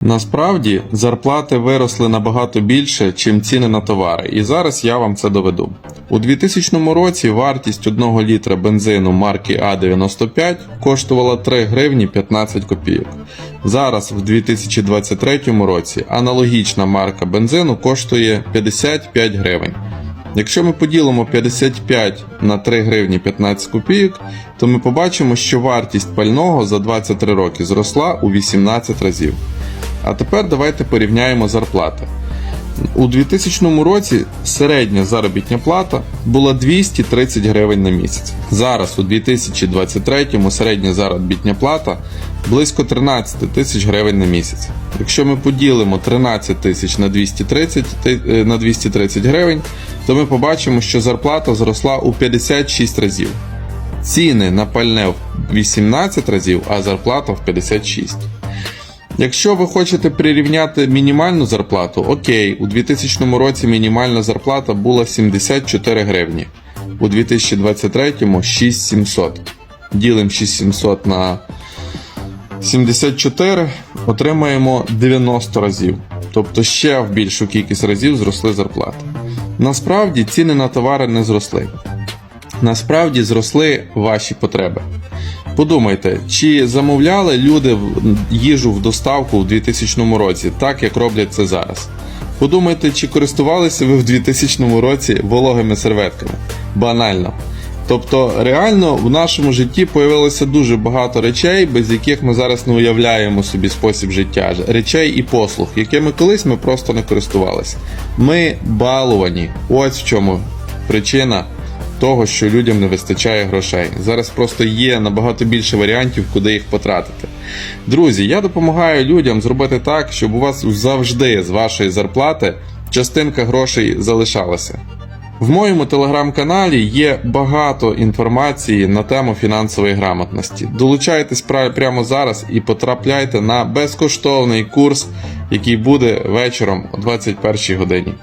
Насправді зарплати виросли набагато більше, чим ціни на товари, і зараз я вам це доведу. У 2000 році вартість 1 літра бензину марки А95 коштувала 3 гривні 15 копійок. Зараз, в 2023 році, аналогічна марка бензину коштує 55 гривень. Якщо ми поділимо 55 на 3 гривні 15 копійок, то ми побачимо, що вартість пального за 23 роки зросла у 18 разів. А тепер давайте порівняємо зарплати. У 2000 році середня заробітня плата була 230 гривень на місяць. Зараз у 2023 середня заробітня плата близько 13 тисяч гривень на місяць. Якщо ми поділимо 13 тисяч на 230, е, на 230 гривень, то ми побачимо, що зарплата зросла у 56 разів. Ціни на пальне в 18 разів, а зарплата в 56. Якщо ви хочете прирівняти мінімальну зарплату, окей, у 2000 році мінімальна зарплата була 74 гривні, у 2023 6700. Ділимо 6700 на 74, отримаємо 90 разів. Тобто ще в більшу кількість разів зросли зарплати. Насправді ціни на товари не зросли. Насправді зросли ваші потреби. Подумайте, чи замовляли люди їжу в доставку в 2000 році, так як роблять це зараз? Подумайте, чи користувалися ви в 2000 році вологими серветками? Банально. Тобто, реально в нашому житті появилося дуже багато речей, без яких ми зараз не уявляємо собі спосіб життя, речей і послуг, якими колись ми просто не користувалися. Ми балувані. Ось в чому причина того, що людям не вистачає грошей. Зараз просто є набагато більше варіантів, куди їх потратити. Друзі, я допомагаю людям зробити так, щоб у вас завжди з вашої зарплати частинка грошей залишалася. В моєму телеграм-каналі є багато інформації на тему фінансової грамотності. Долучайтесь прямо зараз і потрапляйте на безкоштовний курс, який буде вечором о 21 годині.